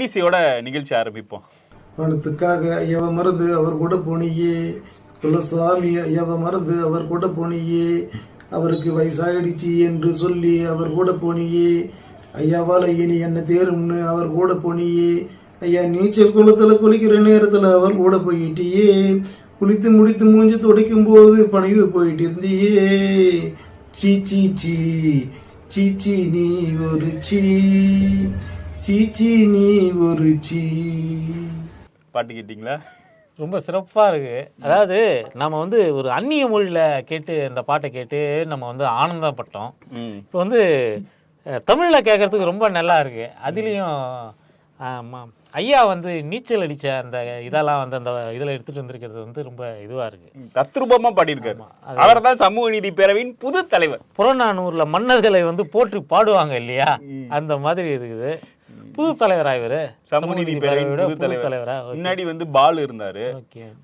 இன்னிசையோட நிகழ்ச்சி ஆரம்பிப்போம். பணத்துக்காக ஐயவ மறந்து அவர் கூட போனியே. குலசாமி ஐயவ மறந்து அவர் கூட போனியே. அவருக்கு வயசாயிடுச்சு என்று சொல்லி அவர் கூட போனியே. ஐயாவால இனி என்ன தேரும்னு அவர் கூட போனியே. ஐயா நீச்சல் குளத்துல குளிக்கிற நேரத்துல அவர் கூட போயிட்டியே. குளித்து முடித்து மூஞ்சி துடைக்கும் போது பணிவு போயிட்டு இருந்தியே. சீ சீ சீ சீச்சி நீ ஒரு சீ. சீச்சி நீ ஒரு சீ. பாட்டு கேட்டிங்களா? ரொம்ப சிறப்பாக இருக்கு. அதாவது நம்ம வந்து ஒரு அந்நிய மொழியில் கேட்டு இந்த பாட்டை கேட்டு நம்ம வந்து ஆனந்தப்பட்டோம். இப்போ வந்து தமிழில் கேட்கறதுக்கு ரொம்ப நல்லா இருக்கு. அதுலேயும் ஆமாம் ஐயா வந்து நீச்சல் அடித்த அந்த இதெல்லாம் வந்து அந்த இதில் எடுத்துகிட்டு வந்திருக்கிறது வந்து ரொம்ப இதுவாக இருக்கு. தத்ரூபமா பாடியிருக்காரு. அவர் தான் சமூக நீதி பேரவையின் புது தலைவர். புறநானூர்ல மன்னர்களை வந்து போற்றி பாடுவாங்க இல்லையா? அந்த மாதிரி இருக்குது. புது தலைவரா இவரு? சமூக நீதி பேரவையின் புது தலைவர். முன்னாடி வந்து பாலு இருந்தாரு.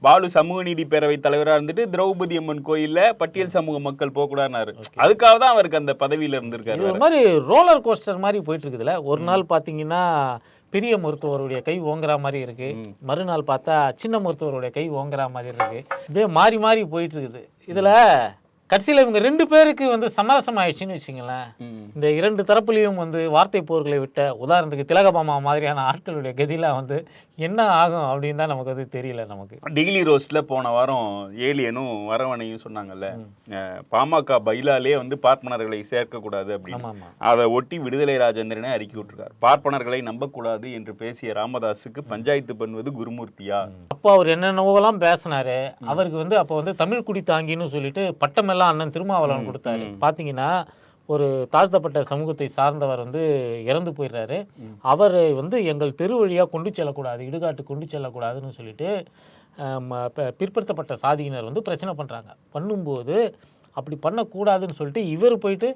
பாலு சமூக நீதி பேரவை தலைவரா இருந்துட்டு திரௌபதி அம்மன் கோயில்ல பட்டியல் சமூக மக்கள் போகக்கூடாதுனாரு அதுக்காக தான் அவருக்கு அந்த பதவியில இருந்திருக்காரு ஒரு மாதிரி ரோலர் கோஸ்டர் மாதிரி போயிட்டு இருக்குதுல்ல ஒரு நாள் பாத்தீங்கன்னா பெரிய மருத்துவருடைய கை ஓங்குற மாதிரி இருக்கு. மறுநாள் பார்த்தா சின்ன மருத்துவருடைய கை ஓங்குற மாதிரி இருக்கு. இப்படியே மாறி மாறி போயிட்டு இருக்குது இதுல கடைசியில இவங்க ரெண்டு பேருக்கு வந்து சமரசம் ஆயிடுச்சுன்னு வச்சுங்களேன். இந்த இரண்டு தரப்புலையும் வந்து வார்த்தை போர்களை விட்ட உதாரணத்துக்கு திலகபாமா மாதிரியான ஆட்களுடைய கதிலாம் வந்து என்ன ஆகும் அப்படின்னு தான் நமக்கு வந்து தெரியல நமக்கு. டெய்லி ரோஸ்ட்ல போன வாரம் ஏலியனும் வரவணையும் சொன்னாங்கல்ல. பாமக பைலாலே வந்து பார்ப்பனர்களை சேர்க்கக்கூடாது அப்படின்னு. அதை ஒட்டி விடுதலை ராஜேந்திரனே அறிக்கை விட்டுருக்கார். பார்ப்பனர்களை நம்பக்கூடாது என்று பேசிய ராமதாஸுக்கு பஞ்சாயத்து பண்ணுவது குருமூர்த்தியா? அப்போ அவர் என்னென்னவோலாம் பேசினாரு அவருக்கு வந்து அப்போ வந்து தமிழ் குடி தாங்கின்னு சொல்லிட்டு பட்டமெல்லாம் அண்ணன் திருமாவளவன் கொடுத்தாரு. பார்த்தீங்கன்னா ஒரு தாழ்த்தப்பட்ட சமூகத்தை சார்ந்தவர் வந்து இறந்து போயிடுறாரு. அவர் வந்து எங்கள் தெரு வழியாக கொண்டு செல்லக்கூடாது இடுகாட்டு கொண்டு செல்லக்கூடாதுன்னு சொல்லிட்டு பிற்படுத்தப்பட்ட சாதியினர் வந்து பிரச்சனை பண்ணுறாங்க பண்ணும்போது அப்படி பண்ணக்கூடாதுன்னு சொல்லிட்டு இவர் போயிட்டு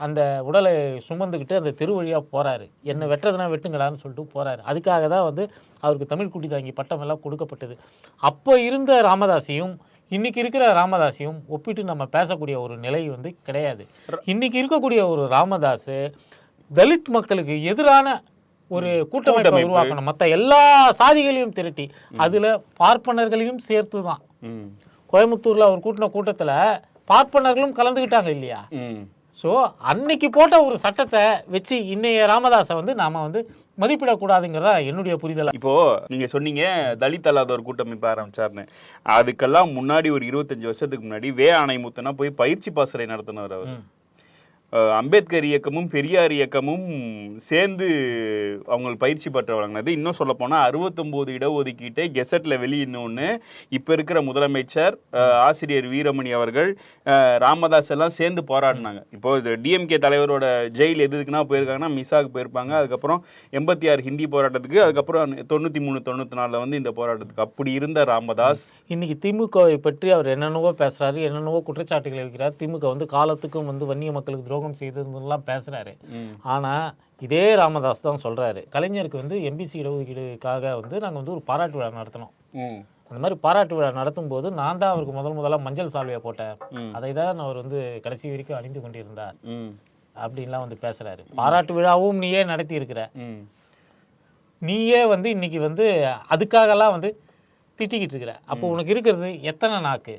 அந்த உடலை சுமந்துக்கிட்டு அந்த தெரு வழியாக போகிறாரு என்னை வெட்டுறதுனா வெட்டுங்கடான்னு சொல்லிட்டு போகிறாரு அதுக்காக தான் வந்து அவருக்கு தமிழ் குடி தாங்கி பட்டம் எல்லாம் கொடுக்கப்பட்டது. அப்போ இருந்த ராமதாசியும் இன்னைக்கு இருக்கிற ராமதாஸையும் ஒப்பிட்டு நம்ம பேசக்கூடிய ஒரு நிலை வந்து கிடையாது இன்னைக்கு இருக்கக்கூடிய ஒரு ராமதாஸ் தலித் மக்களுக்கு எதிரான ஒரு கூட்டமைப்பை. உருவாக்கணும் மற்ற எல்லா சாதிகளையும் திரட்டி அதுல பார்ப்பனர்களையும் சேர்த்து தான். கோயம்புத்தூர்ல அவர் கூட்டின கூட்டத்துல பார்ப்பனர்களும் கலந்துக்கிட்டாங்க இல்லையா. ஸோ அன்னைக்கு போட்ட ஒரு சட்டத்தை வச்சு இன்னைய ராமதாஸை வந்து நாம வந்து மதிப்பிடக்கூடாதுங்கிறதா என்னுடைய புரிதல்? இப்போ நீங்க சொன்னீங்க தலித் அல்லாத ஒரு கூட்டமைப்பு ஆரம்பிச்சாருன்னு அதுக்கெல்லாம் முன்னாடி ஒரு இருபத்தஞ்சு வருஷத்துக்கு முன்னாடி வே ஆணைமுத்துனா போய் பயிற்சி பாசறை நடத்தினவர் அவர். அம்பேத்கர் இயக்கமும் பெரியார் இயக்கமும் சேர்ந்து அவங்க பயிற்சி பெற்று வழங்கினது. இன்னும் சொல்ல போனால் அறுபத்தொம்போது இடஒதுக்கீட்டை கெசட்டில் வெளியிடணும்னு இப்போ இருக்கிற முதலமைச்சர் ஆசிரியர் வீரமணி அவர்கள் ராமதாஸ் எல்லாம் சேர்ந்து போராடினாங்க. இப்போ டிஎம்கே தலைவரோட ஜெயில் எதுக்குன்னா போயிருக்காங்கன்னா மிசாக்கு போயிருப்பாங்க. அதுக்கப்புறம் எண்பத்தி ஆறு ஹிந்தி போராட்டத்துக்கு அதுக்கப்புறம் தொண்ணூற்றி மூணு தொண்ணூற்றி நாலில் வந்து இந்த போராட்டத்துக்கு. அப்படி இருந்த ராமதாஸ். இன்னைக்கு திமுகவை பற்றி அவர் என்னென்னவோ பேசுகிறாரு என்னென்னவோ குற்றச்சாட்டுகள் இருக்கிறார் திமுக வந்து காலத்துக்கும் வந்து வன்னிய மக்களுக்கு துரோகம் செய்ததுலாம் பேசுறாரு ம். ஆனா இதே ராமதாஸ் தான் சொல்றாரு கலைஞருக்கு வந்து எம்பிசி இடஒதுக்கீடுக்காக வந்து நாங்க வந்து ஒரு பாராட்டு விழா நடத்தினோம். அந்த மாதிரி பாராட்டு விழா நடத்தும் போது நான் தான் அவருக்கு முதல் முதல்ல மஞ்சள் சால்வையை போட்டேன். அதை தான் அவர் வந்து கடைசி வரைக்கும் அணிந்து கொண்டிருந்தார். அப்படின்லாம் வந்து பேசுறாரு பாராட்டு விழாவும் நீயே நடத்தி இருக்கிற. நீயே வந்து இன்னைக்கு வந்து அதுக்காகலாம் வந்து திட்டிக்கிட்டு இருக்கிற அப்போ உனக்கு இருக்கிறது எத்தனை நாக்கு.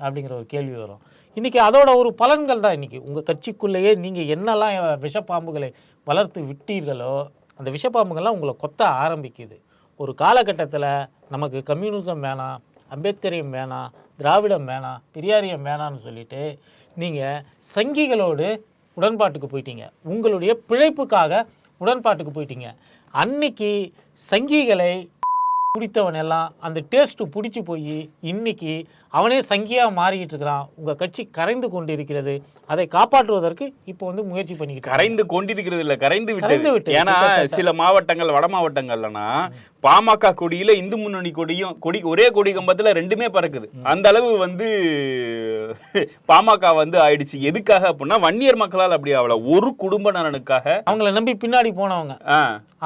அப்படிங்கிற ஒரு கேள்வி வரும் இன்றைக்கி அதோட ஒரு பலன்கள் தான் இன்றைக்கி உங்கள் கட்சிக்குள்ளேயே நீங்கள் என்னெல்லாம் விஷப்பாம்புகளை வளர்த்து விட்டீர்களோ அந்த விஷப்பாம்புகள்லாம் உங்களை கொத்த ஆரம்பிக்குது. ஒரு காலகட்டத்தில் நமக்கு கம்யூனிசம் வேணாம் அம்பேத்கரியம் வேணாம் திராவிடம் வேணாம் பெரியாரியம் வேணாம்னு சொல்லிட்டு நீங்கள் சங்கிகளோடு உடன்பாட்டுக்கு போயிட்டீங்க. உங்களுடைய பிழைப்புக்காக உடன்பாட்டுக்கு போயிட்டீங்க. அன்னைக்கு சங்கிகளை பிடித்தவன் எல்லாம் அந்த டேஸ்ட்டு பிடிச்சி போய் இன்னைக்கு அவனே சங்கியாக மாறிக்கிட்டு இருக்கிறான். உங்கள் கட்சி கரைந்து கொண்டு இருக்கிறது அதை காப்பாற்றுவதற்கு இப்போ வந்து முயற்சி பண்ணிக்கிட்டு. கரைந்து கொண்டிருக்கிறது இல்ல கரைந்து விட்டது. விட்டது, ஏன்னா. சில மாவட்டங்கள் வட மாவட்டங்கள்லனா பாமக கொடியில இந்து முன்னணி கொடியும் கொடி ஒரே கொடி கம்பத்துல ரெண்டுமே பறக்குது. அந்த அளவு வந்து பாமக வந்து ஆயிடுச்சு. எதுக்காக அப்படின்னா வன்னியர் மக்களால் அப்படி ஆகல ஒரு குடும்ப நலனுக்காக அவங்கள நம்பி பின்னாடி போனவங்க.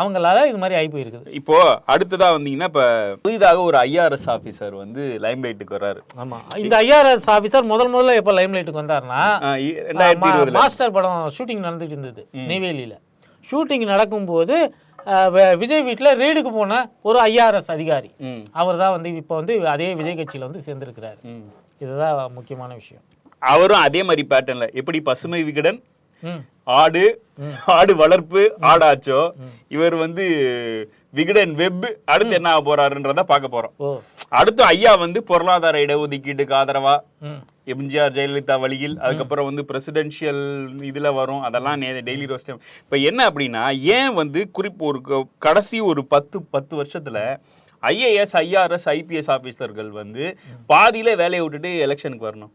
அவங்களால இது மாதிரி ஆகி போயிருக்குது. இப்போ அடுத்ததா வந்தீங்கன்னா இப்ப புதிதாக ஒரு ஐஆர்எஸ் ஆபீசர் வந்து லைம்லைட்டுக்கு வர்றாரு. ஆமா. இந்த ஐஆர்எஸ் ஆஃபீஸர் முதல் முதல்ல எப்போ லைம்லைட்டுக்கு வந்தாருன்னா ஆ, இ- ரெண்டாயிரத்தி மா- இருபதுல. மாஸ்டர் படம் ஷூட்டிங் நடந்துட்டு இருந்தது நெய்வேலியில. ஷூட்டிங் நடக்கும்போது விஜய் வீட்டில் ரெய்டுக்கு போன ஒரு ஐஆர்எஸ் அதிகாரி. அவர் தான் வந்து இப்போ வந்து அதே விஜய் கட்சியில் வந்து சேர்ந்திருக்கிறாரு. இதுதான் முக்கியமான விஷயம். அவரும் அதே மாதிரி பேட்டர்ன்ல எப்படி பசுமை விகடன் ஆடு ஆடு வளர்ப்பு ஆடாச்சோ இவர் வந்து விகடன் வெப் அடுத்து என்ன ஆக போறாருன்றத பார்க்க போறோம். அடுத்து ஐயா வந்து பொருளாதார இடஒதுக்கீட்டுக்கு ஆதரவா? எம்ஜிஆர் ஜெயலலிதா வழியில் அதுக்கப்புறம் வந்து பிரசிடென்ஷியல் இதுல வரும். அதெல்லாம் டெய்லி ரோஸ்ட் இப்ப என்ன அப்படின்னா ஏன் வந்து குறிப்பு ஒரு கடைசி ஒரு பத்து பத்து வருஷத்துல ஐஏஎஸ் ஐஆர்எஸ் ஐபிஎஸ் ஆபீசர்கள் வந்து பாதியில வேலையை விட்டுட்டு எலெக்ஷனுக்கு வரணும்.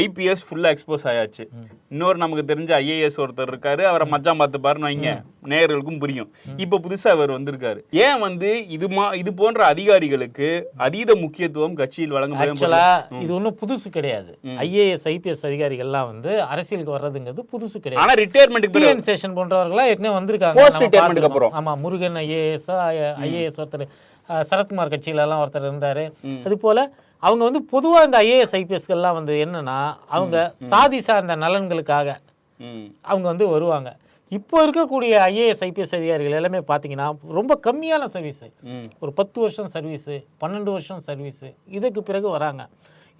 ஐபிஎஸ் ஃபுல்லா எக்ஸ்போஸ் ஆயாச்சு. இன்னொரு நமக்கு தெரிஞ்ச ஐஏஎஸ் ஒருத்தர் இருக்காரு அவரை மச்சான் பார்த்து பாருன்னு வைங்க. நேயர்களுக்கும் புரியும். இப்ப புதுசா அவர் வந்திருக்காரு. ஏன் வந்து இது மா இது போன்ற அதிகாரிகளுக்கு அதீத முக்கியத்துவம் கட்சியில் ஆக்சுவலா இது ஒன்றும் புதுசு கிடையாது. ஐஏஎஸ் ஐபிஎஸ் அதிகாரிகள்லாம் வந்து அரசியலுக்கு வர்றதுங்கிறது புதுசு கிடையாது. ஆனா ரிட்டையர்மெண்ட்டுக்கு பிறகு டிஎன் சேஷன் போன்றவர்களாம் ஏற்கனவே வந்திருக்காங்க. Post நம்ம retirement-க்கு பார்த்திருக்கோம். அப்புறம். ஆமா முருகன் ஐஏஎஸ் ஐஏஎஸ் ஒருத்தர். சரத்குமார் கட்சியில எல்லாம் ஒருத்தர் இருந்தாரு. அது போல அவங்க வந்து பொதுவா இந்த ஐஏஎஸ் ஐபிஎஸ்கள்லாம் வந்து என்னன்னா அவங்க சாதி சார்ந்த நலன்களுக்காக அவங்க வந்து வருவாங்க. இப்போ இருக்கக்கூடிய ஐஏஎஸ் ஐபிஎஸ் அதிகாரிகள் எல்லாமே பார்த்தீங்கன்னா ரொம்ப கம்மியான சர்வீஸ். ஒரு பத்து வருஷம் சர்வீஸு பன்னெண்டு வருஷம் சர்வீஸு இதுக்கு பிறகு வராங்க.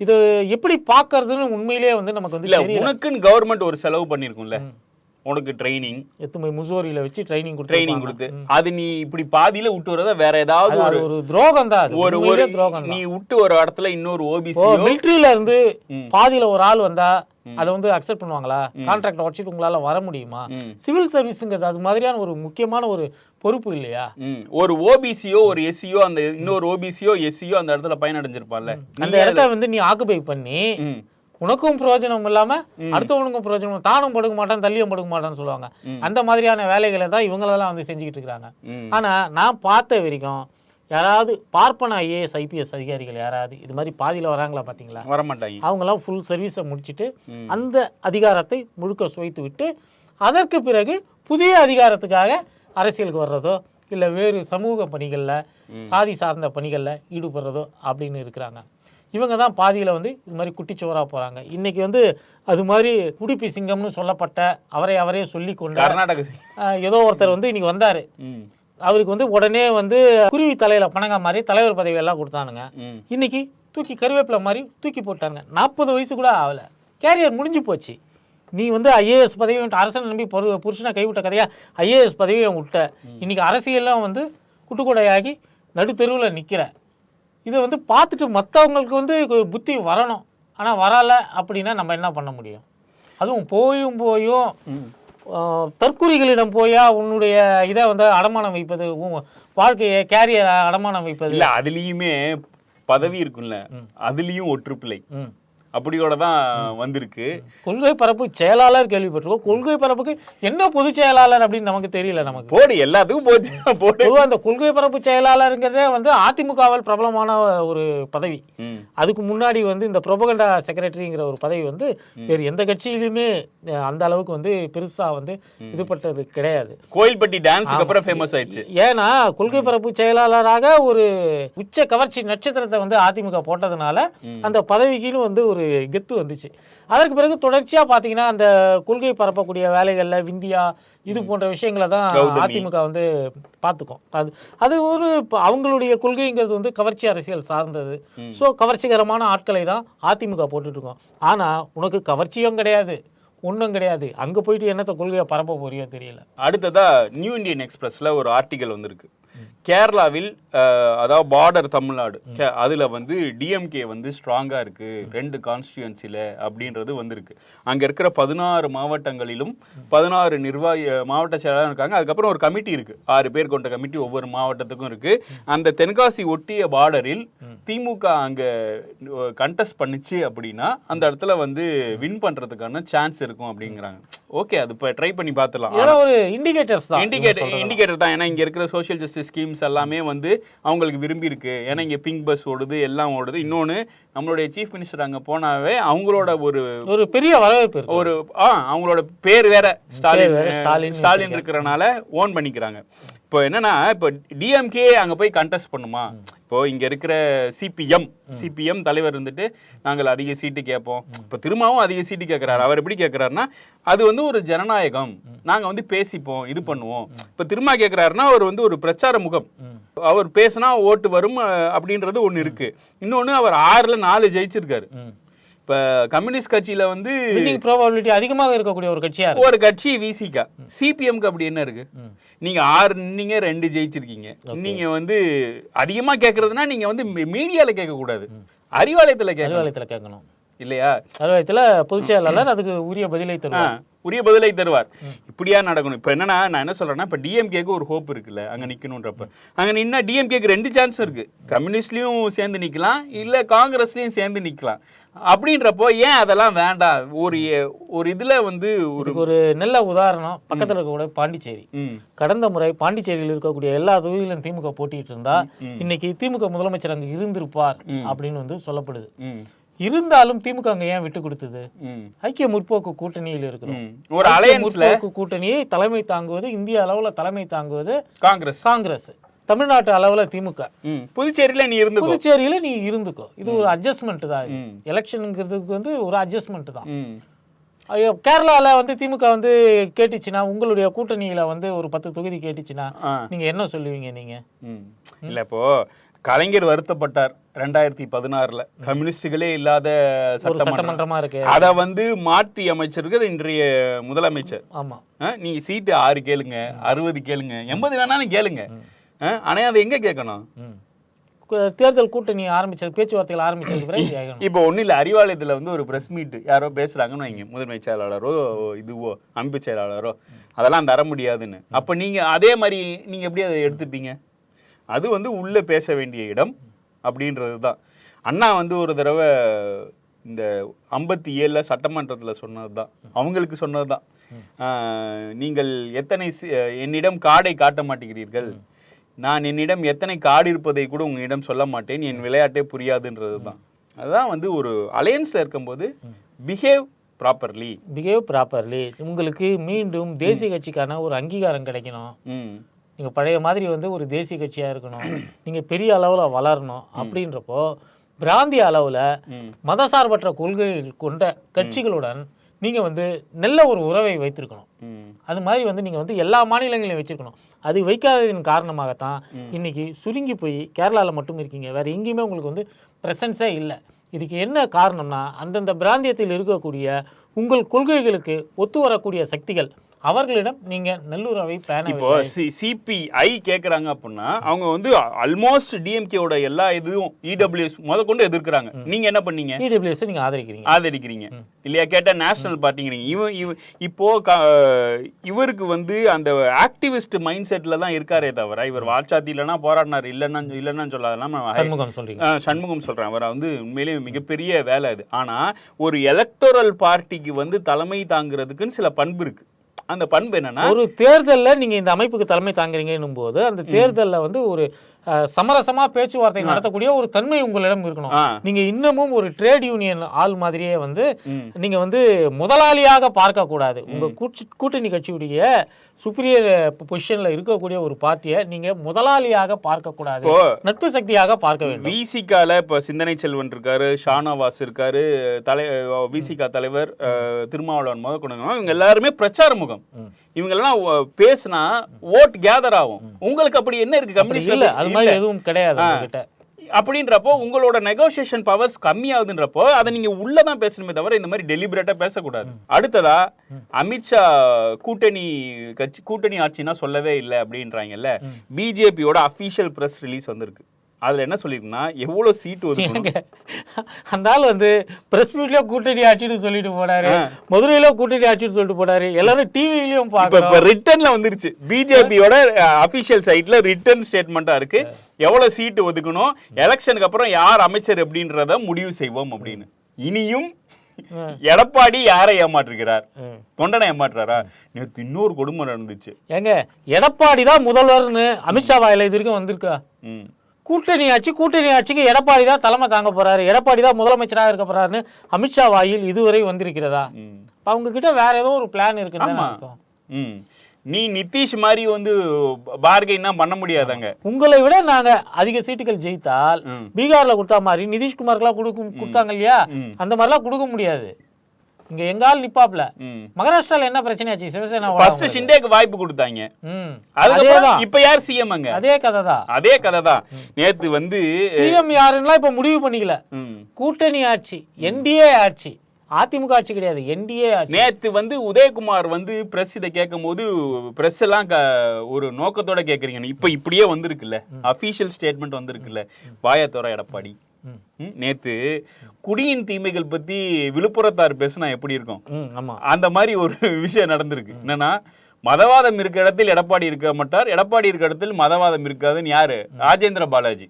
இது எப்படி பார்க்கறதுன்னு உண்மையிலேயே வந்து நமக்கு வந்து உனக்குன்னு கவர்மெண்ட் ஒரு செலவு பண்ணிருக்கும்ல. உனக்கு ட்ரைனிங் எத்துமை முசோரியில வச்சு ட்ரைனிங் கொடுத்து ட்ரைனிங் கொடுத்து. அது நீ இப்படி பாதியில விட்டு வரத வேற ஏதாவது ஒரு ஒரு துரோகம் தான் ஒரு ஒரு துரோகம் நீ விட்டு ஒரு இடத்துல இன்னொரு ஓபிசி மிலிட்ரியில இருந்து. பாதியில ஒரு ஆள் வந்தா அதை வந்து அக்செப்ட் பண்ணுவாங்களா? கான்ட்ராக்ட் உடச்சிட்டு உங்களால வர முடியுமா. சிவில் சர்வீஸுங்கிறது அது மாதிரியான ஒரு முக்கியமான ஒரு பொறுப்பு இல்லையா. ஒரு ஓபிசியோ ஒரு எஸ்சியோ அந்த இன்னொரு ஓபிசியோ எஸ்சியோ அந்த இடத்துல பயனடைஞ்சிருப்பான்ல அந்த இடத்த வந்து நீ ஆக்குபை பண்ணி. உனக்கும் பிரயோஜனம் இல்லாம அடுத்தவனுக்கும் பிரயோஜனம் தானும் படுக்க மாட்டான் தள்ளியும் படுக்க மாட்டான்னு சொல்லுவாங்க. அந்த மாதிரியான வேலைகளை தான் இவங்களெல்லாம் வந்து செஞ்சுக்கிட்டு இருக்காங்க ம். ஆனா நான் பார்த்த வரைக்கும் யாராவது பார்ப்பன ஐஏஎஸ் ஐபிஎஸ் அதிகாரிகள் யாராவது இது மாதிரி பாதியில வராங்களா பாத்தீங்களா? வரமாட்டாங்க. அவங்களாம் ஃபுல் சர்வீஸை முடிச்சுட்டு. அந்த அதிகாரத்தை முழுக்க சுவைத்து விட்டு அதற்கு பிறகு புதிய அதிகாரத்துக்காக அரசியலுக்கு வர்றதோ இல்லை வேறு சமூக பணிகளில் சாதி சார்ந்த பணிகளில் ஈடுபடுறதோ அப்படின்னு இருக்கிறாங்க. இவங்க தான் பாதியில் வந்து இது மாதிரி குட்டிச்சுவராக போகிறாங்க இன்னைக்கு வந்து அது மாதிரி உடுப்பி சிங்கம்னு சொல்லப்பட்ட அவரை அவரே சொல்லி கொண்ட கர்நாடக ஏதோ ஒருத்தர் வந்து இன்னைக்கு வந்தார். அவருக்கு வந்து உடனே வந்து குருவி தலையில் பணங்கா மாதிரி தலைவர் பதவியெல்லாம் கொடுத்தானுங்க. ம். இன்னைக்கு தூக்கி கருவேப்பிலை மாதிரி தூக்கி போட்டாங்க நாற்பது வயசு கூட ஆகல. கேரியர் முடிஞ்சு போச்சு. நீ வந்து ஐஏஎஸ் பதவி விட்டு அரசனை நம்பி பொரு புருஷனை கைவிட்ட கதையா? ஐஏஎஸ் பதவியை விட்ட. இன்னைக்கு அரசியல்லாம் வந்து குட்டுக்கூடையாகி நடுத்தெருவில் நிற்கிற இதை வந்து பார்த்துட்டு மற்றவங்களுக்கு வந்து புத்தி வரணும். ஆனால் வரலை அப்படின்னா நம்ம என்ன பண்ண முடியும்? அதுவும் போயும் போயும் ஆஹ், தற்குறிகளிடம் போயா உன்னுடைய இதை வந்து அடமானம் வைப்பது வாழ்க்கையை கேரியரை அடமானம் வைப்பது. இல்ல அதுலயுமே பதவி இருக்குல்ல அதுலயும் ஒற்றுப்பிள்ளை ம். அப்படியோட தான் வந்திருக்கு. கொள்கை பரப்பு செயலாளர் கேள்விப்பட்டிருக்கோம். கொள்கை பரப்புக்கு என்ன பொதுச் செயலாளர் அப்படின்னு நமக்கு தெரியல நமக்கு. போடு எல்லாத்துக்கும் போச்சு. போடு. அந்த கொள்கை பரப்பு செயலாளருங்கிறதே வந்து அதிமுகவில் பிரபலமான ஒரு பதவி. அதுக்கு முன்னாடி வந்து இந்த புரோபகண்டா செக்ரட்டரிங்கிற ஒரு பதவி வந்து வேறு எந்த கட்சியிலுமே அந்த அளவுக்கு வந்து பெருசா வந்து இதுபட்டது கிடையாது. கோயில்பட்டி டான்ஸுக்கு அப்புறம் ஃபேமஸ் ஆயிடுச்சு. ஏன்னா கொள்கை பரப்பு செயலாளராக ஒரு உச்ச கவர்ச்சி நட்சத்திரத்தை வந்து அதிமுக போட்டதுனால அந்த பதவிக்குன்னு வந்து ஒரு கெத்து வந்துச்சு. அதற்கு பிறகு தொடர்ச்சியா பாத்தீங்கன்னா அந்த கொள்கை பரப்பக்கூடிய வேலைகள்ல விந்தியா இது போன்ற விஷயங்களை தான். அதிமுக வந்து பார்த்துக்கும் அது அது ஒரு அவங்களுடைய கொள்கைங்கிறது வந்து கவர்ச்சி அரசியல் சார்ந்தது. ஸோ கவர்ச்சிகரமான ஆட்களை தான் அதிமுக போட்டுட்டு இருக்கோம் ஆனா உனக்கு கவர்ச்சியும் கிடையாது ஒன்றும் கிடையாது. அங்க போயிட்டு என்னத்த கொள்கையை பரப்ப போறியோ தெரியல. அடுத்ததா நியூ இந்தியன் எக்ஸ்பிரஸ்ல ஒரு ஆர்டிகல் வந்திருக்கு. கேரளாவில் அதாவது பார்டர் தமிழ்நாடு அதுல வந்து டிஎம்கே வந்து ஸ்ட்ராங்கா இருக்கு. ரெண்டு கான்ஸ்டியூன்சில அப்படின்றது வந்திருக்கு. அங்க இருக்கிற பதினாறு மாவட்டங்களிலும் பதினாறு நிர்வாகி மாவட்ட செயலாளர் இருக்காங்க. அதுக்கப்புறம் ஒரு கமிட்டி இருக்கு. ஆறு பேர் கொண்ட கமிட்டி ஒவ்வொரு மாவட்டத்துக்கும் இருக்கு. அந்த தென்காசி ஒட்டிய பார்டரில் திமுக அங்க கண்டெஸ்ட் பண்ணுச்சு அப்படின்னா அந்த இடத்துல வந்து வின் பண்றதுக்கான சான்ஸ் இருக்கும் அப்படிங்கிறாங்க. ஓகே அது இப்போ ட்ரை பண்ணி பார்த்துலாம் ஒரு இண்டிகேட்டர்ஸ் தான் இண்டிகேட்டர் இண்டிகேட்டர் தான். ஏன்னா இங்க இருக்கிற சோஷியல் ஜஸ்டிஸ் டீம்ஸ் எல்லாமே வந்து அவங்களுக்கு விரும்பி இருக்கு ஏன்னா இங்க பிங்க் பஸ் ஓடுது எல்லாம் ஓடுது. இன்னொன்னு நம்மளுடைய சீஃப் மினிஸ்டர் அங்க போனாவே அவங்களோட ஒரு ஒரு பெரிய வரவேற்பு ஒரு ஆ அவங்களோட பேர் வேற ஸ்டாலின் ஸ்டாலின் ஸ்டாலின் இருக்கிறனால ஓன் பண்ணிக்கிறாங்க. இப்போ என்னன்னா இப்போ டிஎம்கே அங்க போய் கண்டெஸ்ட் பண்ணுமா? இப்போ இங்க இருக்கிற சிபிஎம் சிபிஎம் தலைவர் இருந்துட்டு நாங்கள் அதிக சீட்டு கேட்போம். இப்போ திரும்பவும் அதிக சீட்டு கேட்கிறாரு. அவர் எப்படி கேட்கிறாருன்னா அது வந்து ஒரு ஜனநாயகம். நாங்க வந்து பேசிப்போம் இது பண்ணுவோம். இப்போ திரும்ப கேட்கிறாருன்னா அவர் வந்து ஒரு பிரச்சார முகம். அவர் பேசினா ஓட்டு வரும் அப்படின்றது ஒண்ணு இருக்கு. இன்னொன்னு அவர் ஆறுல நாலு ஜெயிச்சிருக்காரு. இப்ப கம்யூனிஸ்ட் கட்சியில வந்து ப்ராபபிலிட்டி அதிகமாக இருக்கக்கூடிய ஒரு கட்சியா ஒரு கட்சி விசிகா சிபிஎம்க்கு அப்படி என்ன இருக்கு. நீங்க ஆறு நீங்க ரெண்டு ஜெயிச்சிருக்கீங்க. நீங்க வந்து அதிகமா கேக்குறதுனா நீங்க வந்து மீடியால கேட்க கூடாது அறிவாலயத்துல கேட்கணும். அறிவாலயத்தில் கேட்கணும். இல்லையா? அறிவாலயத்தில் பொதுச் செயலாளர் அதுக்கு உரிய பதிலை தருவார். உரிய பதிலை தருவார். இப்படியா நடக்கணும். இப்ப என்னன்னா நான் என்ன சொல்றேன்னா இப்ப டிஎம்கேக்கு ஒரு ஹோப் இருக்குல்ல அங்க நிக்கணும்ன்றப்ப அங்க நின்னா டிஎம்கேக்கு ரெண்டு சான்ஸ் இருக்கு. கம்யூனிஸ்ட்லயும் சேர்ந்து நிக்கலாம் இல்ல காங்கிரஸ்லயும் சேர்ந்து நிக்கலாம். அப்படின்றப்போ ஏன் அதெல்லாம் வேண்டாம்? ஒரு ஒரு இதுல வந்து ஒரு ஒரு நல்ல உதாரணம் பக்கத்துல இருக்கக்கூடிய பாண்டிச்சேரி. கடந்த முறை பாண்டிச்சேரியில் இருக்கக்கூடிய எல்லா தொகுதியிலும் திமுக போட்டிட்டு இருந்தா இன்னைக்கு திமுக முதலமைச்சர் அங்க இருந்திருப்பார் அப்படின்னு வந்து சொல்லப்படுது. இருந்தாலும் திமுக அங்க ஏன் விட்டு கொடுத்தது? ஐக்கிய முற்போக்கு கூட்டணியில் இருக்கிறோம். ஒரு முற்போக்கு கூட்டணியை தலைமை தாங்குவது இந்திய அளவுல தலைமை தாங்குவது காங்கிரஸ். காங்கிரஸ். தமிழ்நாட்டு அளவுல திமுக. புதுச்சேரியில நீ இருந்துக்கோ. புதுச்சேரியில நீ இருந்துக்கோ. இது ஒரு அட்ஜஸ்ட்மெண்ட் தான். எலெக்ஷனுங்கிறதுக்கு வந்து ஒரு அட்ஜஸ்ட்மெண்ட் தான். கேரளால வந்து திமுக வந்து கேட்டுச்சுன்னா உங்களுடைய கூட்டணியில வந்து ஒரு பத்து தொகுதி கேட்டுச்சுன்னா நீங்க என்ன சொல்லுவீங்க நீங்க. இல்ல இப்போ கலைஞர் வருத்தப்பட்டார் ரெண்டாயிரத்தி பதினாறுல. கம்யூனிஸ்டுகளே இல்லாத சட்டமன்றம். இருக்கு. அத வந்து மாற்றி அமைச்சிருக்கிற இன்றைய முதலமைச்சர். ஆமா. நீங்க சீட்டு ஆறு கேளுங்க அறுபது கேளுங்க எண்பது வேணாலும் கேளுங்க. ஆனா அதை எங்க கேட்கணும்? தேர்தல் கூட்டணி ஆரம்பிச்சது பேச்சுவார்த்தைகள் பிறகு கேட்கணும். இப்போ ஒன்றும் இல்லை அறிவாலயத்தில் வந்து ஒரு ப்ரெஸ் மீட் யாரோ பேசுகிறாங்கன்னு வைங்க முதன்மை செயலாளரோ இதுவோ அமைப்பு செயலாளரோ. அதெல்லாம் தர முடியாதுன்னு. அப்போ நீங்கள் அதே மாதிரி நீங்கள் எப்படி அதை எடுத்துப்பீங்க? அது வந்து உள்ளே பேச வேண்டிய இடம் அப்படின்றது தான் அண்ணா வந்து ஒரு தடவை இந்த ஐம்பத்தி ஏழில் சட்டமன்றத்தில் சொன்னது தான் அவங்களுக்கு சொன்னது தான் நீங்கள் எத்தனை என்னிடம் காடை காட்ட மாட்டேங்கிறீர்கள். நான் என்னிடம் எத்தனை காடு இருப்பதை கூட உங்களிடம் சொல்ல மாட்டேன். என் விளையாட்டே புரியாதுன்றது தான் அதுதான் வந்து ஒரு அலையன்ஸ்ல இருக்கும்போது பிஹேவ் ப்ராப்பர்லி பிஹேவ் ப்ராப்பர்லி உங்களுக்கு மீண்டும் தேசிய கட்சிக்கான ஒரு அங்கீகாரம் கிடைக்கணும். ம் நீங்க பழைய மாதிரி வந்து ஒரு தேசிய கட்சியா இருக்கணும். நீங்க பெரிய அளவுல வளரணும் அப்படின்றப்போ பிராந்திய அளவுல மதசார்பற்ற கொள்கைகள் கொண்ட கட்சிகளுடன் நீங்க வந்து நல்ல ஒரு உறவை வைத்திருக்கணும். அது மாதிரி வந்து நீங்க வந்து எல்லா மாநிலங்களையும் வச்சிருக்கணும். அது வைக்காததின் காரணமாகத்தான் இன்னைக்கு சுருங்கி போய் கேரளால மட்டும் இருக்கீங்க. வேற எங்கேயுமே உங்களுக்கு வந்து ப்ரெசன்ஸே இல்லை. இதுக்கு என்ன காரணம்னா அந்தந்த பிராந்தியத்தில் இருக்கக்கூடிய உங்கள் கொள்கைகளுக்கு ஒத்து வரக்கூடிய சக்திகள் அவர்களிடம் நீங்க நல்லுறவை பேண இப்போ சி சிபிஐ கேக்குறாங்க அப்படின்னா அவங்க வந்து ஆல்மோஸ்ட் டிஎம்கேவோட எல்லா இதுவும் இடபிள்யூஎஸ் முத கொண்டு எதிர்க்கிறாங்க. நீங்க என்ன பண்ணீங்க? இடபிள்யூஎஸ் நீங்க ஆதரிக்கிறீங்க. ஆதரிக்கிறீங்க. இல்லையா? கேட்டா நேஷனல் பார்ட்டிங்கிறீங்க இவன் இவ இப்போ இவருக்கு வந்து அந்த ஆக்டிவிஸ்ட் மைண்ட் செட்ல தான் இருக்காரே தவிர இவர் வாட்சாத்தி இல்லைன்னா போராடினார் இல்லைன்னா இல்லைன்னா சொல்லாதெல்லாம் சண்முகம் சொல்றீங்க. ஆ, சண்முகம் சொல்றேன். அவர் வந்து உண்மையிலேயே மிகப்பெரிய வேலை அது. ஆனா ஒரு எலக்டோரல் பார்ட்டிக்கு வந்து தலைமை தாங்கிறதுக்குன்னு சில பண்பு இருக்கு. அந்த பண்பு என்னன்னா ஒரு தேர்தல்ல நீங்க இந்த அமைப்புக்கு தலைமை தாங்குறீங்கன்னும் போது அந்த தேர்தல்ல வந்து ஒரு சமரசமா பேச்சுவார்த்தை நடத்தக்கூடிய ஒரு தன்மை உங்களிடம் இருக்கணும். நீங்க இன்னமும் ஒரு ட்ரேட் யூனியன் ஆள் மாதிரியே வந்து. நீங்க வந்து முதலாளியாக பார்க்க கூடாது உங்க கூட்டு- கூட்டணி கட்சியுடைய சுப்பீரியர் பொசிஷன்ல இருக்கக்கூடிய ஒரு பார்ட்டியை நீங்க முதலாளியாக பார்க்க கூடாது இப்போ நட்பு சக்தியாக பார்க்க வேண்டும். விசிகால இப்ப சிந்தனை செல்வன் இருக்காரு ஷானவாஸ் இருக்காரு தலை விசிகா தலைவர் திருமாவளவன் முத கொண்டு இவங்க எல்லாருமே பிரச்சார முகம். ம். இவங்க எல்லாம் ஒ- பேசுனா ஓட் கேதர் ஆகும். உங்களுக்கு அப்படி என்ன இருக்கு? கம்யூனிஸ்ட் இல்ல. அது மாதிரி எதுவும் கிடையாது அப்படின்றப்போ உங்களோட நெகோசியேஷன் பவர்ஸ் கம்மியாகுதுன்றப்போ அதை நீங்க உள்ளதான் பேசணுமே தவிர இந்த மாதிரி டெலிபரேட்டா பேசக்கூடாது. அடுத்ததா அமித்ஷா கூட்டணி கட்சி கூட்டணி ஆட்சினா சொல்லவே இல்லை அப்படின்றாங்கல்ல. பிஜேபியோட அபிஷியல் பிரஸ் ரிலீஸ் வந்திருக்கு. அதுல என்ன சொல்லிருக்குன்னா எவ்வளவு சீட் ஒதுக்கணும்? ஏங்க, அந்த ஆள் வந்து பிரஸ் மீட்லயும் கூட்டணி ஆட்சின்னு சொல்லிட்டு போனாரு. மதுரையில கூட்டணி ஆட்சின்னு சொல்லிட்டு போனாரு. எல்லாரும் டிவிலயும் பாக்குறோம் இப்ப ரிட்டர்ன்ல வந்துருச்சு. பிஜேபியோட அபிஷியல் சைட்ல ரிட்டர்ன் ஸ்டேட்மெண்டா இருக்கு. எவ்வளவு சீட்டு ஒதுக்கணும்? எலெக்ஷனுக்கு அப்புறம் யார் அமைச்சர் அப்படின்றத முடிவு செய்வோம் அப்படின்னு. இனியும் எடப்பாடி யாரை ஏமாற்றுகிறார். தொண்டனை ஏமாற்றுறாரா? நேத்து இன்னொரு கொடுமை நடந்துச்சு. ஏங்க எடப்பாடி தான் முதல்வர்னு அமித்ஷா வாயில இது வரைக்கும் வந்திருக்கா. கூட்டணி ஆட்சி கூட்டணி ஆட்சிக்கு எடப்பாடி தான் தலைமை தாங்க போறாரு. எடப்பாடி தான் முதலமைச்சராக இருக்க போறாருன்னு அமித்ஷா வாயில் இதுவரை வந்திருக்கிறதா? அவங்க கிட்ட வேற ஏதோ ஒரு பிளான் இருக்குன்னு. அர்த்தம். நீ நிதிஷ் மாதிரி வந்து பார்கெயின்னா பண்ண முடியாதாங்க உங்களை விட நாங்க அதிக சீட்டுகள் ஜெயித்தால். பீகார்ல கொடுத்தா மாதிரி நிதிஷ்குமாருக்குலாம் கொடுக்கும் கொடுத்தாங்க இல்லையா. அந்த மாதிரிலாம் கொடுக்க முடியாது. இங்க எங்கால் நிப்பாப்ல. மகாராஷ்டிரால என்ன பிரச்சனையாச்சு? சிவசேனா ஃபர்ஸ்ட் ஷிண்டேக்கு வாய்ப்பு கொடுத்தாங்க. அதுக்கப்புறம் இப்ப யார் சிஎம் அங்க? அதே கதை தான் அதே கதை தான் நேத்து வந்து சிஎம் யாருன்னா இப்ப முடிவு பண்ணிக்கல. கூட்டணி ஆட்சி என்டிஏ ஆட்சி. அதிமுக ஆட்சி கிடையாது என்டிஏ ஆட்சி. நேத்து வந்து உதயகுமார் வந்து பிரஸ் இதை கேட்கும் போது பிரஸ் எல்லாம் ஒரு நோக்கத்தோட கேக்குறீங்க இப்ப இப்படியே வந்திருக்குல்ல. அபிஷியல் ஸ்டேட்மெண்ட் வந்திருக்குல்ல. வாயத்தோர எடப்பாடி. நேத்து குடியின் தீமைகள் பத்தி விழுப்புரத்தார் பேசுனா எப்படி இருக்கும்? அந்த மாதிரி ஒரு விஷயம் நடந்திருக்கு. என்னன்னா மதவாதம் இருக்க இடத்தில் எடப்பாடி இருக்க மாட்டார். எடப்பாடி இருக்க இடத்தில் மதவாதம் இருக்காதுன்னு யாரு? ராஜேந்திர பாலாஜி.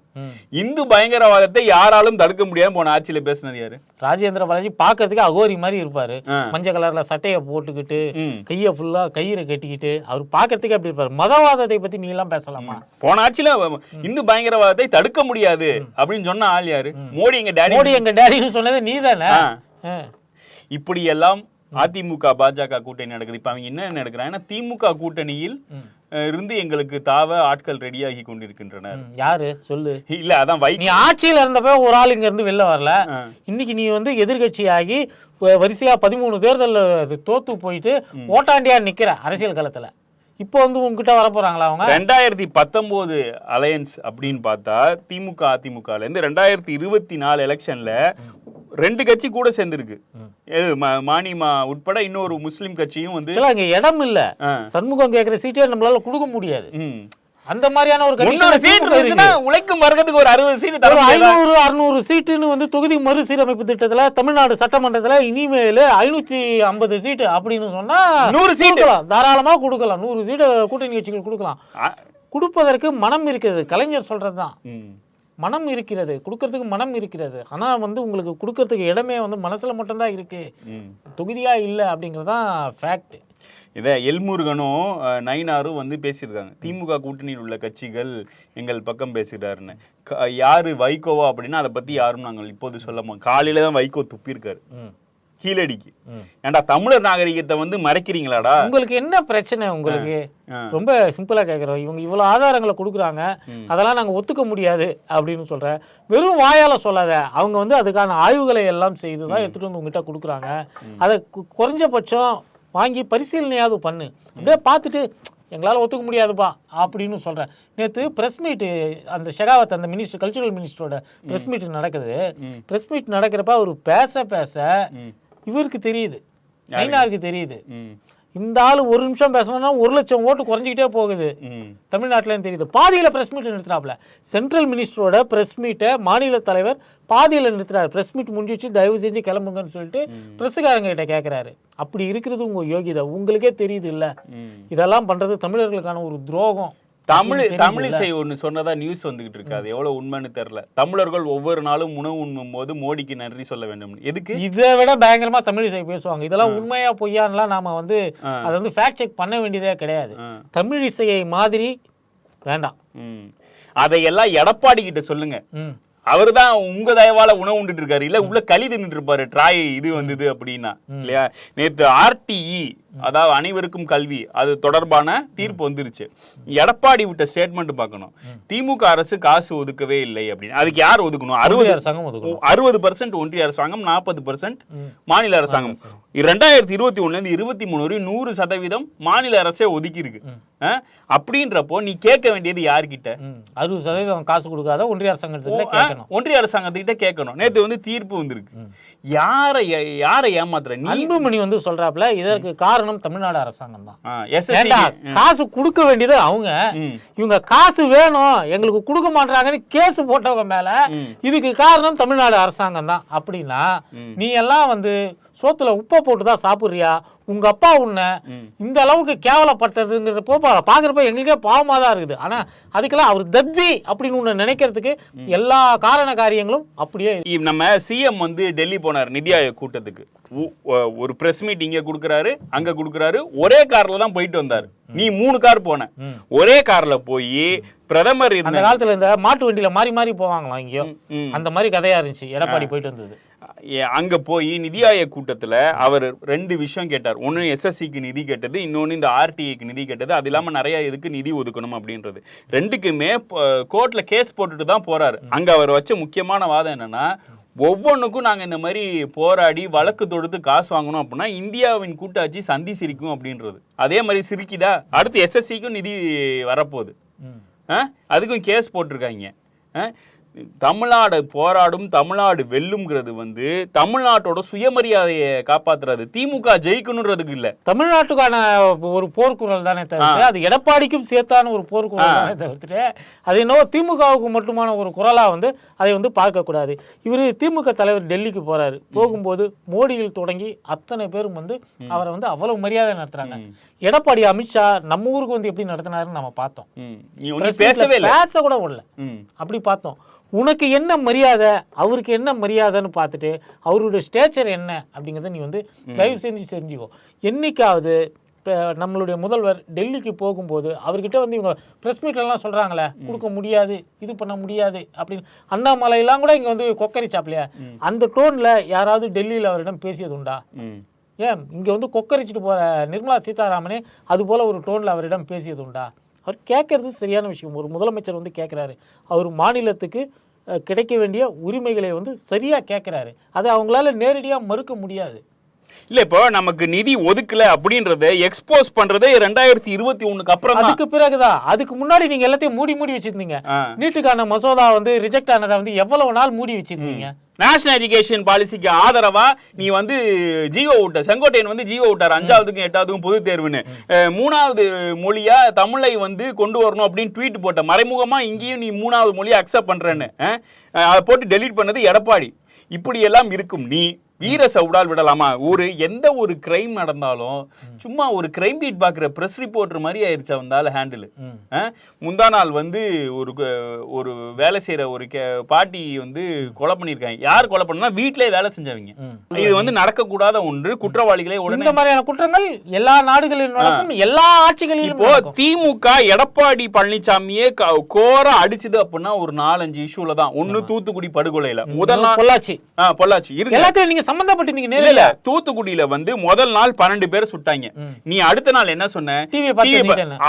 இந்து பயங்கரவாதத்தை யாராலும் தடுக்க முடியாம போன ஆட்சியில பேசுனது யாரு? ராஜேந்திர பாலாஜி பாக்குறதுக்கு அகோரி மாதிரி இருப்பாரு. மஞ்சள் கலர்ல சட்டையை போட்டுக்கிட்டு. கைய ஃபுல்லா கயிறை கட்டிக்கிட்டு அவர் பாக்குறதுக்கு அப்படி இருப்பாரு. மதவாதத்தை பத்தி நீ எல்லாம் பேசலாமா? போன ஆட்சியில இந்து பயங்கரவாதத்தை தடுக்க முடியாது அப்படின்னு சொன்ன ஆள் யாரு? மோடி எங்க டேடி மோடி எங்க டேடின்னு சொன்னது நீ தானே ஆ. அதிமுக பாஜக கூட்டணி நடக்குது. இப்ப அவங்க என்ன நடக்கிறாங்க திமுக கூட்டணியில் இருந்து எங்களுக்கு தாவ ஆட்கள் ரெடியாகி கொண்டிருக்கின்றனர். யாரு? சொல்லு. இல்ல அதான் வை நீ ஆட்சியில இருந்தப்ப ஒரு ஆள் இங்க இருந்து வெளில வரல. இன்னைக்கு நீ வந்து எதிர்கட்சியாகி வரிசையா பதிமூணு தேர்தல்ல தோத்து போயிட்டு ஓட்டாண்டியா நிக்கிற அரசியல் களத்துல. இப்போ வந்து உங்ககிட்ட வர போறாங்களா அவங்க? ரெண்டாயிரத்தி பத்தொன்பது அலையன்ஸ் அப்படின்னு பார்த்தா திமுக அதிமுகல இருந்து ரெண்டாயிரத்தி இருபத்தி நாலு எலெக்ஷன்ல ரெண்டு கட்சி கூட சேர்ந்திருக்கு. மானிமா உட்பட இன்னொரு முஸ்லிம் கட்சியும் வந்து இங்க இடம் இல்ல. சண்முகம் கேக்குற சீட்டே நம்மளால கொடுக்க முடியாது. அந்த மாதிரியான ஒரு முன்னூறு சீட் இருந்துச்சுன்னா. உழைக்கும் வர்க்கத்துக்கு ஒரு அறுபது சீட் தர ஒரு முடியாதா? ஐநூறு அறுநூறு சீட்டுன்னு வந்து தொகுதி மறுசீரமைப்பு திட்டத்துல தமிழ்நாடு சட்டமன்றத்துல இனிமேல் ஐநூத்தி ஐம்பது சீட்டு அப்படின்னு சொன்னா நூறு சீட்டு. கொடுக்கலாம். தாராளமா கொடுக்கலாம் நூறு சீட்டு கூட்டணி கட்சிகள் கொடுக்கலாம் கொடுப்பதற்கு மனம் இருக்கிறது கலைஞர் சொல்றதுதான். மனம் இருக்கிறது கொடுக்கறதுக்கு மனம் இருக்கிறது. ஆனா வந்து உங்களுக்கு கொடுக்கறதுக்கு இடமே வந்து மனசுல மட்டும்தான் இருக்கு. ம். தொகுதியா இல்ல அப்படிங்கறதுதான் ஃபேக்ட் இதை எல்முருகனும் நயினாரும் வந்து பேசியிருக்காங்க. திமுக கூட்டணியில் உள்ள கட்சிகள் எங்கள் பக்கம் பேசுகிறாருன்னு யாரு வைகோவா அப்படின்னா அதை பத்தி யாரும் நாங்கள் இப்போது சொல்ல மாட்டோம் காலையில தான் வைகோ துப்பியிருக்காரு. கீழடிக்கு. ஏன்டா தமிழர் நாகரிகத்தை வந்து மறைக்கிறீங்களாடா? உங்களுக்கு என்ன பிரச்சனை உங்களுக்கு. ரொம்ப சிம்பிளா கேக்குறோம். இவங்க இவ்வளவு ஆதாரங்களை கொடுக்குறாங்க. அதெல்லாம் நாங்க ஒத்துக்க முடியாது அப்படின்னு சொல்ற. வெறும் வாயால சொல்லாத. அவங்க வந்து அதுக்கான ஆய்வுகளை எல்லாம் செய்து தான் எடுத்துட்டு வந்து உங்ககிட்ட கொடுக்குறாங்க. அதை குறைஞ்சபட்சம் வாங்கி பரிசீலனையாவது பண்ணு. அப்படியே பார்த்துட்டு எங்களால் ஒத்துக்க முடியாதுப்பா அப்படின்னு சொல்கிறேன் நேற்று ப்ரெஸ் மீட்டு அந்த ஷெகாவத் அந்த மினிஸ்டர் கல்ச்சுரல் மினிஸ்டரோட ப்ரெஸ் மீட் நடக்குது. ப்ரெஸ் மீட் நடக்கிறப்ப அவர் பேச பேச இவருக்கு தெரியுது. நைனாருக்கு தெரியுது. இந்த ஆள் ஒரு நிமிஷம் பேசணும்னா ஒரு லட்சம் ஓட்டு குறைஞ்சிக்கிட்டே போகுது. ம். தமிழ்நாட்டிலன்னு தெரியுது. பாதியில் ப்ரெஸ் மீட் நிறுத்தினாப்ல சென்ட்ரல் மினிஸ்டரோட ப்ரெஸ் மீட்டை மாநில தலைவர் பாதியில் நிறுத்துறாரு. ப்ரெஸ் மீட் முடிஞ்சிச்சு தயவு செஞ்சு கிளம்புங்கன்னு சொல்லிட்டு பிரஸ்ஸுக்காரங்க கிட்ட கேட்குறாரு அப்படி இருக்கிறது உங்க யோகிதை உங்களுக்கே தெரியுது இல்ல. இதெல்லாம் பண்றது தமிழர்களுக்கான ஒரு துரோகம். தமிழ் அப்படின்னு தமிழிசை ஒண்ணு சொன்னதா நியூஸ் வந்துகிட்டு இருக்கு அது எவ்வளவு உண்மைன்னு தெரியல. தமிழர்கள் ஒவ்வொரு நாளும் உணவு உண்ணும் போது மோடிக்கு நன்றி சொல்ல வேண்டும். எதுக்கு? இதை விட பயங்கரமா தமிழிசை பேசுவாங்க. இதெல்லாம் உண்மையா பொய்யான்லாம் நாம வந்து. அதை வந்து ஃபேக்ட் செக் பண்ண வேண்டியதே கிடையாது. ஆ. தமிழிசையை மாதிரி வேண்டாம். அதையெல்லாம் எடப்பாடி கிட்ட சொல்லுங்க. அவர்தான் உங்க தயவால உணவு உண்டுட்டு இருக்காரு இல்ல உள்ள களி தின்னுட்டு இருப்பாரு. ட்ராய் இது வந்தது அப்படின்னா. இல்லையா? நேத்து ஆர்டிஇ அதாவது அனைவருக்கும் கல்வி அது தொடர்பான தீர்ப்பு வந்துருச்சு. எடப்பாடி விட்ட ஸ்டேட்மெண்ட் பார்க்கணும். திமுக அரசு காசு ஒதுக்கவே இல்லை அப்படின்னு. அதுக்கு யார் ஒதுக்கணும்? ஒன்றிய அறுபது அரசாங்கம் அறுபது பர்சன்ட் ஒன்றிய அரசாங்கம் நாற்பது பர்சன்ட். மாநில அரசாங்கம். ரெண்டாயிரத்தி இருபத்தி ஒண்ணுல இருந்து இருபத்தி மூணு வரை நூறு சதவீதம் மாநில அரசே ஒதுக்கி இருக்கு அப்படின்றப்போ நீ கேட்க வேண்டியது யார்கிட்ட? அறுபது சதவீதம் காசு கொடுக்காத ஒன்றிய கேட்கணும். ஒன்றிய அரசாங்கத்துக்கிட்ட கேட்கணும். நேத்து வந்து தீர்ப்பு வந்திருக்கு. யாரை யாரை ஏமாத்துற? அன்புமணி வந்து சொல்றாப்ல இதற்கு காரணம் தமிழ்நாடு அரசாங்கம் தான். காசு கொடுக்க வேண்டியது அவங்க. இவங்க காசு வேணும் எங்களுக்கு கொடுக்க மாட்டாங்கன்னு கேஸ் போட்டவங்க மேல. இதுக்கு காரணம் தமிழ்நாடு அரசாங்கம் தான். அப்படின்னா நீ எல்லாம் வந்து சோத்துல உப்பை போட்டு தான் சாப்பிடுறியா? உங்க அப்பா உன்னை. இந்த அளவுக்கு கேவலப்படுத்துறதுங்கிறப்போ பா- பாக்குறப்ப எங்களுக்கே பாவமா தான் இருக்குது. ஆனா அதுக்கெல்லாம் அவர் தத்தி அப்படின்னு ஒண்ணு நினைக்கிறதுக்கு எல்லா காரண காரியங்களும் அப்படியே நம்ம சிஎம் வந்து டெல்லி போனார் நிதி ஆயோக் கூட்டத்துக்கு. ஒரு பிரஸ் மீட் இங்க குடுக்குறாரு அங்க குடுக்குறாரு ஒரே கார்ல தான் போயிட்டு வந்தாரு. நீ மூணு கார் போன. ஒரே கார்ல போய் பிரதமர் அந்த இருந்த காலத்துல இந்த மாட்டு வண்டியில மாறி மாறி போவாங்களாம் இங்கேயோ. அந்த மாதிரி கதையா இருந்துச்சு. எடப்பாடி போயிட்டு வந்தது. அங்க போய் நிதி ஆயோக் கூட்டத்துல அவர் ரெண்டு விஷயம் கேட்டார். ஒன்னு எஸ்எஸ்சிக்கு நிதி கேட்டது இன்னொன்னு இந்த ஆர்டிஐக்கு நிதி கேட்டது. அது இல்லாம நிறைய இதுக்கு நிதி ஒதுக்கணும் அப்படின்றது. ரெண்டுக்குமே கோர்ட்ல கேஸ் போட்டுட்டு தான் போறாரு. அங்க அவர் வச்ச முக்கியமான வாதம் என்னன்னா ஒவ்வொன்றுக்கும் நாங்க இந்த மாதிரி போராடி வழக்கு தொடுத்து காசு வாங்கணும் அப்படின்னா இந்தியாவின் கூட்டாட்சி சந்தி சிரிக்கும் அப்படின்றது. அதே மாதிரி சிரிக்குதா? அடுத்து எஸ்எஸ்சிக்கும் நிதி வரப்போகுது? அதுக்கும் கேஸ் போட்டிருக்காங்க? தமிழ்நாடு போராடும் தமிழ்நாடு வெல்லும்ங்கிறது வந்து தமிழ்நாட்டோட சுயமரியாதையை காப்பாத்துறது. திமுக ஜெயிக்கணுன்றதுக்கு இல்ல. தமிழ்நாட்டுக்கான ஒரு போர்க்குரல் தானே தவிர்த்து அது எடப்பாடிக்கும் சேர்த்தான ஒரு போர்க்குரல் தானே தவிர்த்துட்டு அது என்னவோ திமுகவுக்கு மட்டுமான ஒரு குரலா வந்து அதை வந்து பார்க்கக்கூடாது. இவர் திமுக தலைவர் டெல்லிக்கு போறாரு. போகும்போது மோடியில் தொடங்கி அத்தனை பேரும் வந்து அவரை வந்து அவ்வளவு மரியாதை நடத்துறாங்க. எடப்பாடி அமித்ஷா நம்ம ஊருக்கு வந்து எப்படி நடத்தினாருன்னு நம்ம பார்த்தோம். பேசவே பேச கூட விடல. அப்படி பார்த்தோம். உனக்கு என்ன மரியாதை? அவருக்கு என்ன மரியாதைன்னு பார்த்துட்டு அவருடைய ஸ்டேச்சர் என்ன அப்படிங்கிறத நீ வந்து தயவு செஞ்சு தெரிஞ்சுக்கோ. என்னைக்காவது இப்போ நம்மளுடைய முதல்வர் டெல்லிக்கு போகும்போது அவர்கிட்ட வந்து இவங்க ப்ரெஸ் மீட்லலாம் சொல்கிறாங்களே கொடுக்க முடியாது இது பண்ண முடியாது அப்படின்னு. அண்ணாமலையெல்லாம் கூட இங்கே வந்து கொக்கரிச்சாப்லையா? அந்த டோனில் யாராவது டெல்லியில் அவரிடம் பேசியது உண்டா. ஏன்? இங்கே வந்து கொக்கரிச்சிட்டு போகிற நிர்மலா சீதாராமனே அது போல் ஒரு டோனில் அவரிடம் பேசியது உண்டா? அவர் கேட்கறது சரியான விஷயம். ஒரு முதலமைச்சர் வந்து கேட்குறாரு. அவர் மாநிலத்துக்கு கிடைக்க வேண்டிய உரிமைகளை வந்து சரியாக கேட்குறாரு. அதை அவங்களால நேரடியாக மறுக்க முடியாது. இல்ல இப்போ நமக்கு நிதி ஒதுக்கல அப்படின்றத எக்ஸ்போஸ் பண்றதே ரெண்டாயிரத்தி இருபத்தி ஒண்ணுக்கு அப்புறம் அதுக்கு பிறகுதான். அதுக்கு முன்னாடி நீங்க எல்லாத்தையும் மூடி மூடி வச்சிருந்தீங்க. நீட்டுக்கான மசோதா வந்து ரிஜெக்ட் ஆனதை வந்து எவ்வளவு நாள் மூடி வச்சிருந்தீங்க? நேஷனல் எஜுகேஷன் பாலிசிக்கு ஆதரவா நீ வந்து ஜீவோ விட்ட செங்கோட்டையன் வந்து ஜீவோ விட்டார் அஞ்சாவதுக்கும் எட்டாவதுக்கும் பொது தேர்வுன்னு. மூணாவது மொழியா தமிழை வந்து கொண்டு வரணும் அப்படின்னு ட்வீட் போட்ட. மறைமுகமா இங்கேயும் நீ மூணாவது மொழியை அக்செப்ட் பண்றேன்னு. அதை போட்டு டெலீட் பண்ணது எடப்பாடி. இப்படி எல்லாம் இருக்கும். நீ வீர சவுடால் விடலாமா? ஒரு எந்த ஒரு கிரைம் நடந்தாலும் சும்மா ஒரு கிரைம் பீட் பாக்குற பிரஸ் ரிப்போர்ட்டர் மாதிரி ஆயிருச்சு வந்தால ஹேண்டில். முந்தா நாள் வந்து ஒரு ஒரு வேலை செய்யற ஒரு பாட்டி வந்து கொலை பண்ணியிருக்காங்க. யார் கொலை பண்ணா வீட்டிலே வேலை செஞ்சவங்க. இது வந்து நடக்கக்கூடாத ஒன்று. குற்றவாளிகளை உடனே இந்த மாதிரியான குற்றங்கள் எல்லா நாடுகளிலும் எல்லா ஆட்சிகளிலும் இப்போ திமுக எடப்பாடி பழனிசாமியே கோரா அடிச்சது அப்படின்னா ஒரு நாலஞ்சு இஷ்யூல தான். ஒண்ணு தூத்துக்குடி படுகொலையில. முதல் பொள்ளாச்சி. பொள்ளாச்சி. இருக்கு எல்லாத்தையும் நீங்க சம்பந்தப்பட்டிருந்தீங்க இல்ல நேரில் தூத்துக்குடியில வந்து முதல் நாள் பன்னெண்டு பேர் சுட்டாங்க. நீ அடுத்த நாள் என்ன சொன்ன.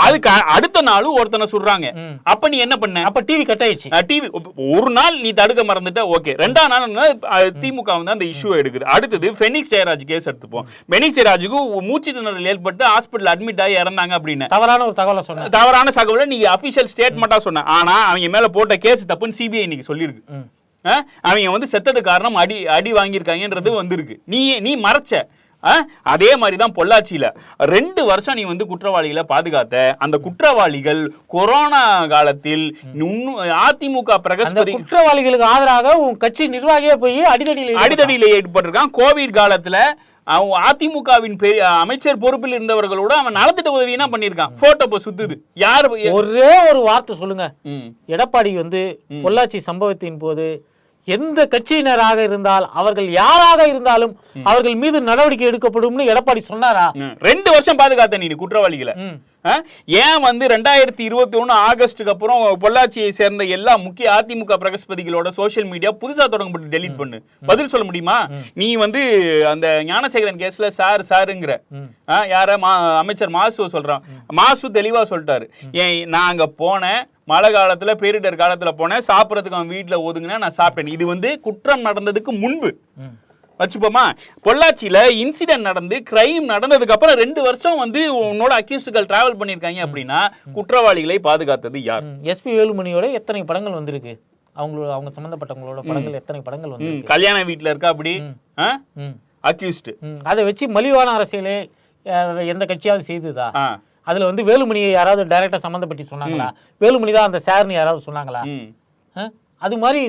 அதுக்கு அடுத்த நாளும் ஒருத்தனை சுடுறாங்க. அப்ப நீ என்ன பண்ண? அப்ப டிவி கட் ஆயிடுச்சு. டிவி ஒரு நாள் நீ தடுக்க மறந்துட்ட ஓகே. ரெண்டாம் நாள் திமுக வந்து அந்த இஷ்யூ எடுக்குது. அடுத்தது ஃபெனிக்ஸ் ஜெயராஜ் கேஸ் எடுத்துப்போம். ஃபெனிக்ஸ் ஜெயராஜுக்கு மூச்சு திணறல் ஏற்பட்டு ஹாஸ்பிட்டல் அட்மிட் ஆகி இறந்தாங்க அப்படின்னு. தவறான ஒரு தகவலை சொன்னேன் தவறான தகவலை நீங்க அபிஷியல் ஸ்டேட்மெண்டா சொன்ன. ஆனா அவங்க மேல போட்ட கேஸ் தப்புன்னு சிபிஐ இன்னைக்கு சொல்லியிருக்கு? அவங்க வந்து செத்தது காரணம் அடி அடி வாங்கியிருக்காங்கன்றது வந்திருக்கு. நீ நீ மறைச்ச? அதே மாதிரி தான் பொள்ளாச்சியில. ரெண்டு வருஷம் நீ வந்து குற்றவாளிகளை பாதுகாத்த அந்த குற்றவாளிகள் கொரோனா காலத்தில் அதிமுக பிரகஸ்பதி குற்றவாளிகளுக்கு ஆதரவாக உன் கட்சி நிர்வாகியே போய் அடிதடியில் அடிதடியில ஏற்பட்டிருக்கான் கோவிட் காலத்துல அவன் அதிமுகவின் பெரிய அமைச்சர் பொறுப்பில் இருந்தவர்களோட அவன் நலத்திட்ட உதவி என்ன பண்ணிருக்கான் போட்டோ இப்ப சுத்துது. யாரு ஒரே ஒரு வார்த்தை சொல்லுங்க. எடப்பாடி வந்து பொள்ளாச்சி சம்பவத்தின் போது எந்த கட்சியினராக இருந்தால் அவர்கள் யாராக இருந்தாலும் அவர்கள் மீது நடவடிக்கை எடுக்கப்படும்னு எடப்பாடி சொன்னாரா. ரெண்டு வருஷம் பாதுகாத்த நீ குற்றவாளிகளை? ஏன் வந்து ரெண்டாயிரத்தி இருபத்தி ஒண்ணு ஆகஸ்டுக்கு அப்புறம் பொள்ளாச்சியை சேர்ந்த எல்லா முக்கிய அதிமுக பிரகஸ்பதிகளோட சோஷியல் மீடியா புதுசா தொடங்கப்பட்டு டெலீட் பண்ணு. பதில் சொல்ல முடியுமா? நீ வந்து அந்த ஞானசேகரன் கேஸ்ல சார் சாருங்கிற யார? அமைச்சர் மாசு சொல்றான். மாசு தெளிவா சொல்லிட்டாரு. ஏன் நான் அங்க போனேன். மழை காலத்துல பேரிடர் காலத்துல போனேன். சாப்பிடறதுக்கு அவன் வீட்டுல ஒதுங்கினா நான் சாப்பிட்டேன். இது வந்து குற்றம் நடந்ததுக்கு முன்பு. வச்சுப்போமா? பொள்ளாச்சியில இன்சிடென்ட் நடந்து கிரைம் நடந்ததுக்கு அப்புறம் ரெண்டு வருஷம் வந்து உன்னோட அக்யூஸ்டுகள் டிராவல் பண்ணிருக்காங்க அப்படின்னா குற்றவாளிகளை பாதுகாத்தது யார். எஸ்பி வேலுமணியோட எத்தனை படங்கள் வந்திருக்கு? அவங்களோட அவங்க சம்பந்தப்பட்டவங்களோட படங்கள் எத்தனை படங்கள் வந்து கல்யாண வீட்டுல இருக்கா அப்படி. அக்யூஸ்டு. அதை வச்சு மலிவான அரசியலே எந்த கட்சியாவது செய்துதா? அதுல வந்து வேலுமணியை யாராவது டைரக்டா சம்பந்தப்பட்டு சொன்னாங்களா? வேலுமணி தான் அந்த சார்னு யாராவது சொன்னாங்களா? அது மாதிரி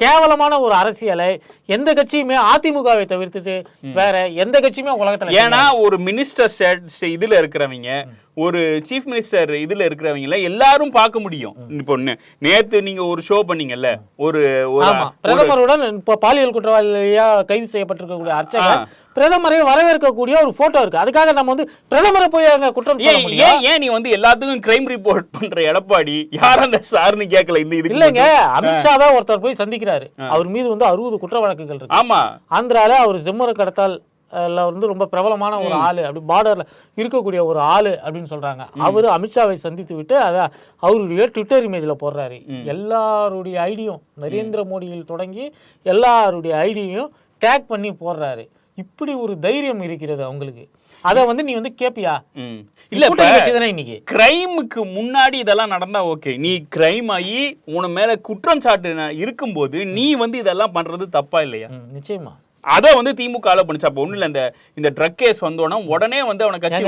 கேவலமான ஒரு அரசியலை எந்த கட்சியுமே அதிமுகவை தவிர்த்துட்டு வேற எந்த கட்சியுமே உலகத்துல ஏன்னா ஒரு மினிஸ்டர் இதுல இருக்கிறவங்க ஒரு சீஃப் மினிஸ்டர் இதுல இருக்கிறவங்கள எல்லாரும் பார்க்க முடியும். இப்போ நேத்து நீங்க ஒரு ஷோ பண்ணீங்கல்ல ஒரு பிரதமருடன் இப்ப பாலியல் குற்றவாளியா கைது செய்யப்பட்டிருக்கக்கூடிய அர்ச்சகர் பிரதமரை வரவேற்கக்கூடிய ஒரு போட்டோ இருக்கு. அதுக்காக நம்ம வந்து பிரதமரை போய் அங்க குற்றம் ஏன் ஏன் நீ வந்து எல்லாத்துக்கும் கிரைம் ரிப்போர்ட் பண்ற எடப்பாடி? யார் அந்த சார்னு கேட்கல இந்த இது இல்லைங்க அமித்ஷாவை ஒருத்தர் போய் சந்திக்கிறாரு. அவர் மீது வந்து அறுபது குற்ற வழக்குகள் இருக்கு. ஆமா. ஆந்திரால அவர் செம்மர கடத்தால் வந்து ரொம்ப பிரபலமான ஒரு ஆளு அப்படி பார்டர்ல இருக்கக்கூடிய ஒரு ஆளு அப்படின்னு சொல்றாங்க. அவரு அமித்ஷாவை சந்தித்து விட்டு அத அவருடைய ட்விட்டர் இமேஜ்ல போடுறாரு. எல்லாருடைய ஐடியும் நரேந்திர மோடியில் தொடங்கி எல்லாருடைய ஐடியையும் டேக் பண்ணி போடுறாரு. இப்படி ஒரு தைரியம் இருக்கிறது அவங்களுக்கு. அத வந்து நீ வந்து கேப்பியா. இல்ல இன்னைக்கு? கிரைமுக்கு முன்னாடி இதெல்லாம் நடந்தா ஓகே நீ கிரைம் ஆகி உன மேல குற்றம் சாட்டு இருக்கும்போது நீ வந்து இதெல்லாம் பண்றது தப்பா இல்லையா? நிச்சயமா. அத வந்து திமுக ஆல பண்ணுச்சு அப்ப ஒண்ணு இல்ல இந்த இந்த ட்ரக் கேஸ் வந்தோன்னா உடனே வந்து அவனை கட்சி.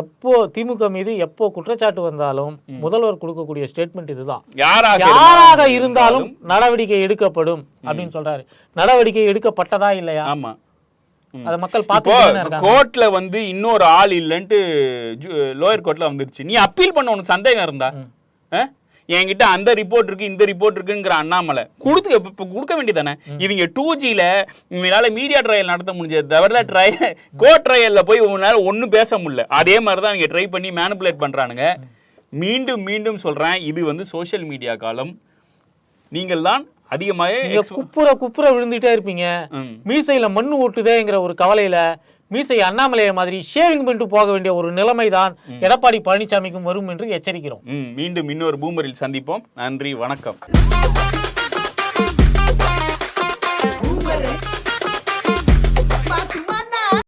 எப்போ திமுக மீது எப்போ குற்றச்சாட்டு வந்தாலும் முதல்வர் கொடுக்கக்கூடிய ஸ்டேட்மெண்ட் இதுதான். யாராக யாராக இருந்தாலும் நடவடிக்கை எடுக்கப்படும் அப்படின்னு சொல்றாரு. நடவடிக்கை எடுக்கப்பட்டதா இல்லையா? ஆமா. அத மக்கள் பார்த்து கோர்ட்ல வந்து இன்னொரு ஆள் இல்லைன்ட்டு லோயர் கோர்ட்ல வந்துருச்சு. நீ அப்பீல் பண்ண உனக்கு சந்தேகம் இருந்தா? என்கிட்ட அந்த ரிப்போர்ட் இருக்கு இந்த ரிப்போர்ட் இருக்குங்கிற அண்ணாமலை. கொடுத்து இப்ப- கொடுக்க வேண்டியதானே? இவங்க டூ ஜில இவங்களால மீடியா ட்ரையல் நடத்த முடிஞ்சது தவிர ட்ரையல் கோர்ட் ட்ரையல்ல போய் உங்களால ஒண்ணும் பேச முடியல. அதே மாதிரி தான் இவங்க ட்ரை பண்ணி மேனிபுலேட் பண்றானுங்க. மீண்டும் மீண்டும் சொல்றேன் இது வந்து சோஷியல் மீடியா காலம். நீங்கள் தான் அதிகமாக நீங்க குப்புற குப்புற விழுந்துட்டே இருப்பீங்க. மீசையில மண்ணு ஓட்டுதேங்கிற ஒரு கவலையில மீசை அண்ணாமலையை மாதிரி ஷேவிங் பண்ணிட்டு போக வேண்டிய ஒரு நிலைமை தான் எடப்பாடி பழனிசாமிக்கும் வரும் என்று எச்சரிக்கிறோம். மீண்டும் இன்னொரு பூமரில் சந்திப்போம். நன்றி வணக்கம்.